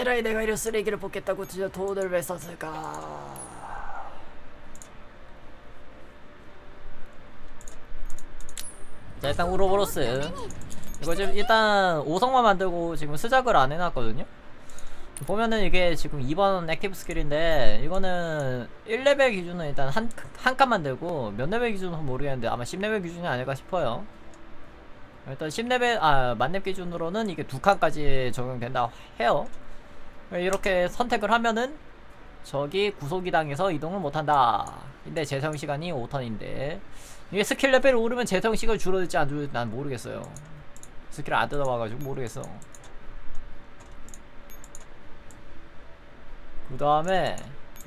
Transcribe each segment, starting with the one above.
에라이 내가 이런 쓰레기를 뽑겠다고 진짜 돈을 왜 썼을까? 자 일단 우로보로스. 이거 지금 일단 5성만 만들고 지금 시작을 안 해놨거든요? 보면은 이게 지금 2번 액티브 스킬인데 이거는 1레벨 기준은 일단 한, 한 칸 만 들고 몇 레벨 기준은 모르겠는데 아마 10레벨 기준이 아닐까 싶어요. 일단 10레벨 아 만렙 기준으로는 이게 두 칸까지 적용된다 해요 이렇게 선택을 하면은 저기 구속이 당해서 이동을 못한다. 근데 재사용 시간이 5턴인데. 이게 스킬 레벨이 오르면 재사용 시간이 줄어들지 안 줄어들지 난 모르겠어요. 스킬을 안 뜯어봐가지고 모르겠어. 그 다음에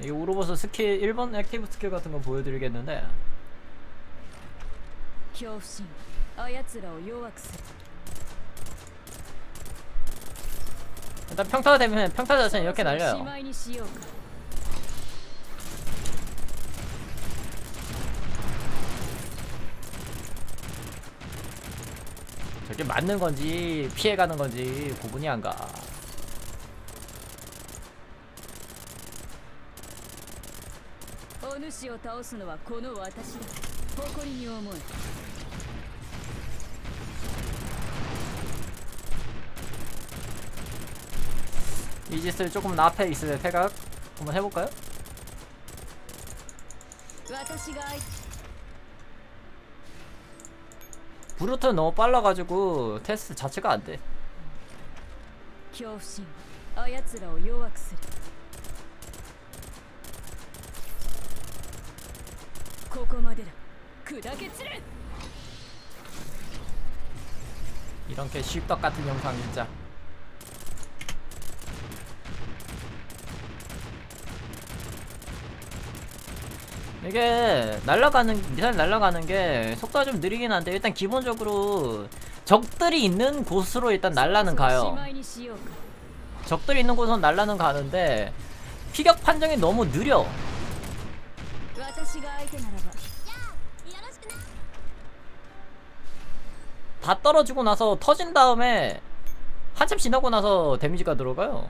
이 우로보스 스킬 1번 액티브 스킬 같은 거 보여드리겠는데 일단 평타가 되면 평타 자체는 이렇게 날려요. 저게 맞는 건지 피해가는 건지 구분이 안가. 이지스 조금 앞에 있을 생각 한번 해볼까요? 브루트 너무 빨라가지고 테스트 자체가 안 돼. 이렇게 쉽덕 같은 영상 진짜. 이게 날라가는 미사일 날라가는게 속도가 좀 느리긴 한데 일단 기본적으로 적들이 있는 곳으로 일단 날라는 가요. 적들이 있는 곳은 날라는 가는데 피격 판정이 너무 느려. 다 떨어지고 나서 터진 다음에 한참 지나고 나서 데미지가 들어가요.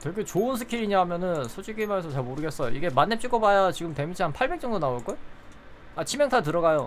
되게 좋은 스킬이냐 하면은 솔직히 말해서 잘 모르겠어요. 이게 만렙 찍어봐야 지금 데미지 한 800 정도 나올걸? 아 치명타 들어가요.